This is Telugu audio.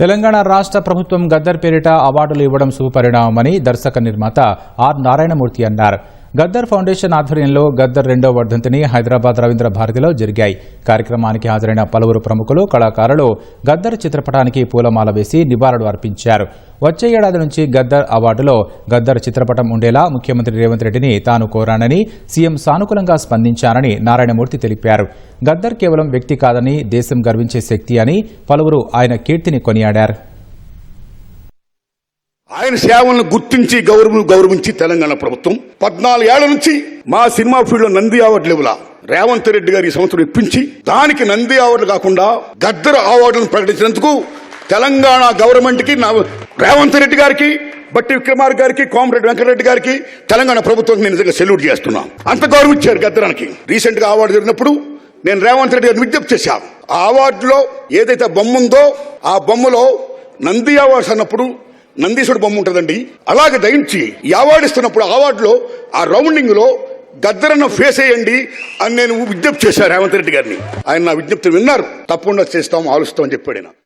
తెలంగాణ రాష్ట్ర ప్రభుత్వం గద్దర్ పేరిట అవార్డులు ఇవ్వడం శుభపరిణామమని దర్శక నిర్మాత ఆర్ నారాయణమూర్తి అన్నారు. గద్దర్ ఫౌండేషన్ ఆధ్వర్యంలో గద్దర్ రెండో వర్ధంతిని హైదరాబాద్ రవీంద్ర భారతిలో జరిగాయి. కార్యక్రమానికి హాజరైన పలువురు ప్రముఖులు కళాకారులు గద్దర్ చిత్రపటానికి పూలమాల వేసి నివాళులు అర్పించారు. వచ్చే ఏడాది నుంచి గద్దర్ అవార్డులో గద్దర్ చిత్రపటం ఉండేలా ముఖ్యమంత్రి రేవంత్ రెడ్డిని తాను కోరానని సీఎం సానుకూలంగా స్పందించారని నారాయణమూర్తి తెలిపారు. గద్దర్ కేవలం వ్యక్తి కాదని దేశం గర్వించే శక్తి అని పలువురు ఆయన కీర్తిని కొనియాడారు. ఆయన సేవలను గుర్తించి గౌరవం గౌరవించి తెలంగాణ ప్రభుత్వం. పద్నాలుగేళ్ళ నుంచి మా సినిమా ఫీల్డ్లో నంది అవార్డు లేవులా రేవంత్ రెడ్డి గారు ఈ సంవత్సరం ఇప్పించి దానికి నంది అవార్డులు కాకుండా గద్దర అవార్డులను ప్రకటించినందుకు తెలంగాణ గవర్నమెంట్కి రేవంత్ రెడ్డి గారికి బట్టి విక్రమార్ గారికి కోమరెడ్డి వెంకటరెడ్డి గారికి తెలంగాణ ప్రభుత్వం నేను నిజంగా సెల్యూట్ చేస్తున్నాను అంత గౌరవించారు గద్దరానికి. రీసెంట్గా అవార్డు జరిగినప్పుడు నేను రేవంత్ రెడ్డి గారిని విజ్ఞప్తి చేశాను ఆ అవార్డులో ఏదైతే బొమ్మ ఉందో ఆ బొమ్మలో నంది అవార్డ్స్ అన్నప్పుడు నందీశ్వరుడు బొమ్మ ఉంటుందండి. అలాగే దయించి యావాడిస్తున్నప్పుడు అవార్డు ఇస్తున్నప్పుడు ఆ అవార్డులో ఆ రౌండింగ్లో గద్దరన్న ఫేస్ వేయండి అని నేను విజ్ఞప్తి చేశాను రేవంత్ రెడ్డి గారిని. ఆయన నా విజ్ఞప్తి విన్నారు. తప్పకుండా చేస్తాం ఆలోచిస్తామని చెప్పాడు